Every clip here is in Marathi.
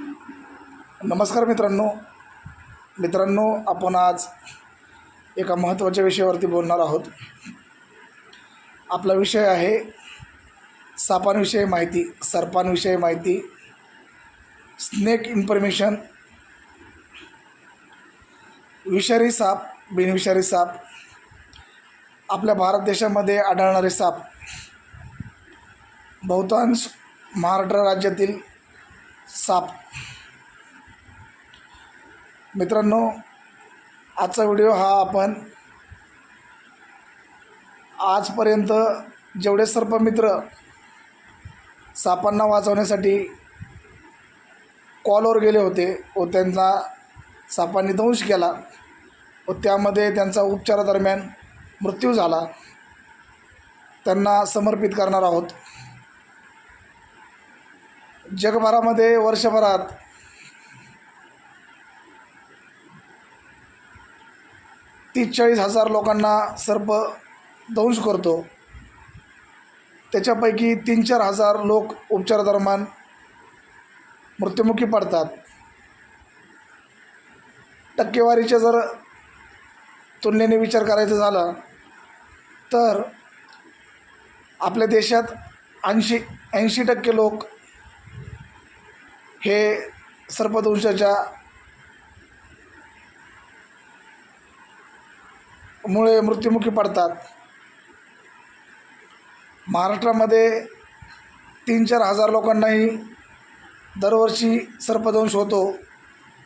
नमस्कार मित्रांनो. मित्रांनो आपण आज एका महत्त्वाच्या विषयावरती बोलणार आहोत. आपला विषय आहे सापांविषयी माहिती सर्पांविषयी माहिती स्नेक इन्फॉर्मेशन विषारी साप बिनविषारी साप आपल्या भारत देशामध्ये आढळणारे साप बहुतांश महाराष्ट्र राज्यातील साप. मित्रांनो आजचा व्हिडिओ हा आपण आजपर्यंत जेवढे सर्पमित्र सापांना वाचवण्यासाठी कॉलवर गेले होते व त्यांचा सापांनी दंश केला व त्यामध्ये त्यांचा उपचारादरम्यान मृत्यू झाला त्यांना समर्पित करणार आहोत. जगभरामध्ये वर्षभरात तीस चाळीस हजार लोकांना सर्प दंश करतो. त्याच्यापैकी तीन चार हजार लोक उपचारादरम्यान मृत्युमुखी पडतात. टक्केवारीच्या जर तुलनेने विचार करायचा झाला तर आपल्या देशात ऐंशी ऐंशी टक्के लोक हे सर्पदंशाच्या मुळे मृत्युमुखी पडतात. महाराष्ट्रामध्ये तीन चार हजार लोकांनाही दरवर्षी सर्पदंश होतो.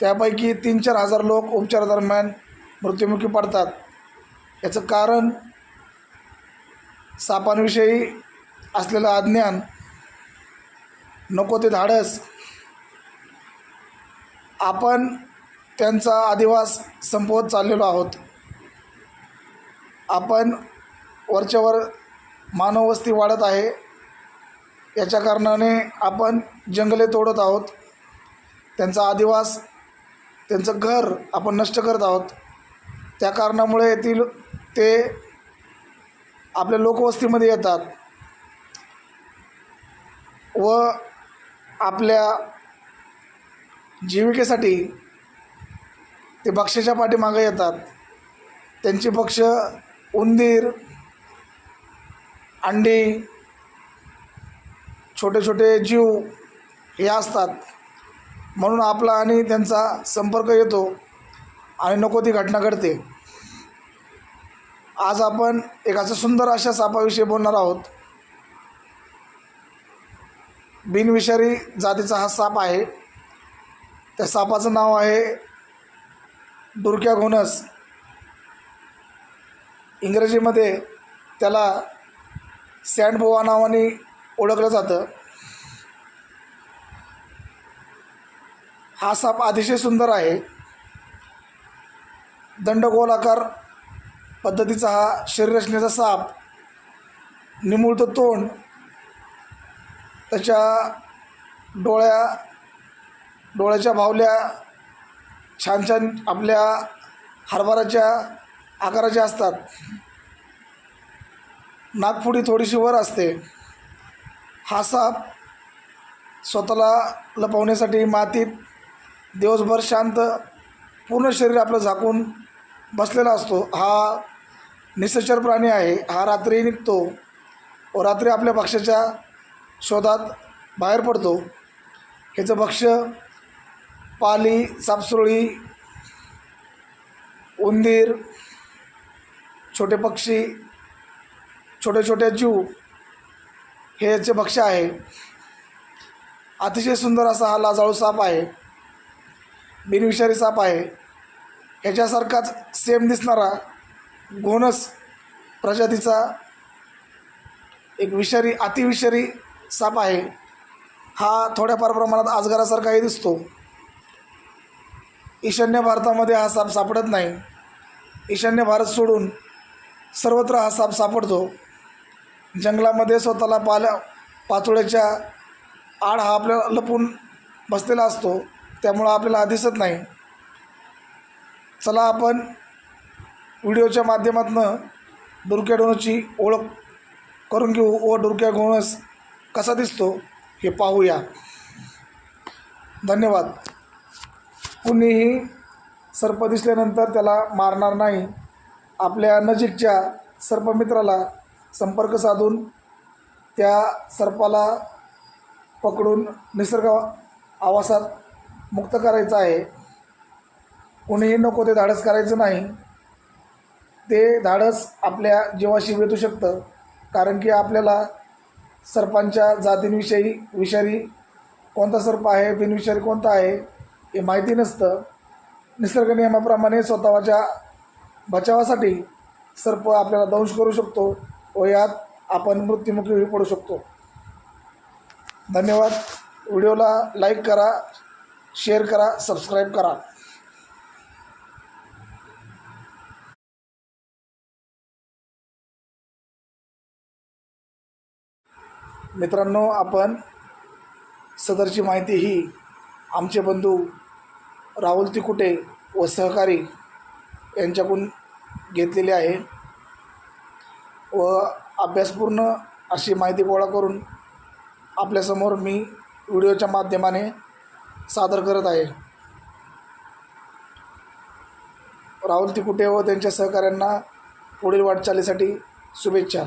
त्यापैकी तीन चार हजार लोक उपचारादरम्यान मृत्युमुखी पडतात. याचं कारण सापांविषयी असलेलं अज्ञान नको ते धाडस आपण त्यांचा अधिवास संपवत चाललेलो आहोत. आपण वरच्यावर मानववस्ती वाढत आहे. याच्या कारणाने आपण जंगले तोडत आहोत. त्यांचा आदिवास त्यांचं घर आपण नष्ट करत आहोत. त्या कारणामुळे येथील ते आपल्या लोकवस्तीमध्ये येतात व आपल्या जीविकेसाठी ते भक्ष्याच्या पाठीमागे येतात. त्यांची पक्ष उंदीर अंडी छोटे छोटे जीव हे असतात. म्हणून आपला आणि त्यांचा संपर्क येतो आणि नको ती घटना घडते. आज आपण एक असं सुंदर अशा सापाविषयी बोलणार आहोत. बिनविषारी जातीचा हा साप आहे. त्या सापाचं नाव आहे डुरक्या घोनस. इंग्रजीमध्ये त्याला सँडबोवा नावाने ओळखलं जातं. हा साप अतिशय सुंदर आहे. दंडगोलाकार पद्धतीचा हा शरीररचनेचा साप. निमुळतं तोंड. त्याच्या डोळ्या डोळ्याच्या भावल्या छान छान आपल्या हरभराच्या आकाराच्या असतात. नागपुडी थोडीशी वर असते. हा साप स्वतःला लपवण्यासाठी मातीत दिवसभर शांत पूर्ण शरीर आपलं झाकून बसलेला असतो. हा निसचर प्राणी आहे. हा रात्री निघतो व रात्री आपल्या भक्ष्याच्या शोधात बाहेर पडतो. ह्याचं भक्ष्य पाली सापसुरळी उंदीर छोटे पक्षी छोटे छोटे जीव हे याचे भक्ष्य आहे. अतिशय सुंदर असा हा लाजाळू साप आहे. बिनविषारी साप आहे. ह्याच्यासारखाच सेम दिसणारा घोणस प्रजातीचा एक विषारी अतिविषारी साप आहे. हा थोड्याफार प्रमाणात आजगारासारखाही दिसतो. ईशान्य भारतामध्ये हा साप सापडत नाही. ईशान्य भारत सोडून सर्वत्र हा साप सापडतो. जंगलामध्ये स्वतःला पाल्या पाचोळ्याच्या आड हा आपल्याला लपून बसलेला असतो. त्यामुळं आपल्याला हा दिसत नाही. चला आपण व्हिडिओच्या माध्यमातून डुरक्या डोनची ओळख करून घेऊ व डुरक्या घोणस कसा दिसतो हे पाहूया. धन्यवाद. कुणीही सर्प दिसल्यानंतर त्याला मारणार नाही. आपल्या नजीकच्या सर्पमित्राला संपर्क साधून त्या सर्पाला पकडून निसर्ग आवासात मुक्त करायचं आहे. कुणीही नको ते धाडस करायचं नाही. ते धाडस आपल्या जीवाशी वेधू शकतं कारण की आपल्याला सर्पांच्या जातींविषयी विषारी कोणता सर्प आहे बिनविषारी कोणता आहे हे माहिती नसतं. निसर्ग नियमाप्रमाणे स्वतःच्या बचावासाठी सर्प आपल्याला दंश करू शकतो व यात आपण मृत्युमुखीही पडू शकतो. धन्यवाद. व्हिडिओला लाईक करा शेअर करा सबस्क्राईब करा. मित्रांनो आपण सदरची माहिती ही आमचे बंधू राहुल तिकुटे व सहकारी यांच्याकडून घेतलेली आहे. व अभ्यासपूर्ण अशी माहिती गोळा करून आपल्यासमोर मी व्हिडिओच्या माध्यमाने सादर करत आहे. राहुल तिकुटे व त्यांच्या सहकाऱ्यांना पुढील वाटचालीसाठी शुभेच्छा.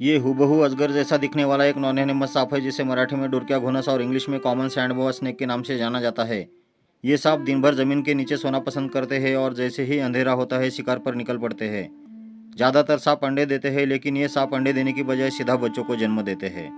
ये हुबहू अजगर जैसा दिखने वाला एक नौनियानेमत सांप है, जिसे मराठी में डुरक्या घोनस और इंग्लिश में कॉमन सैंडबोआ स्नेक के नाम से जाना जाता है। ये सांप दिन भर ज़मीन के नीचे सोना पसंद करते हैं और जैसे ही अंधेरा होता है, शिकार पर निकल पड़ते हैं। ज़्यादातर सांप अंडे देते हैं, लेकिन ये सांप अंडे देने की बजाय सीधा बच्चों को जन्म देते हैं।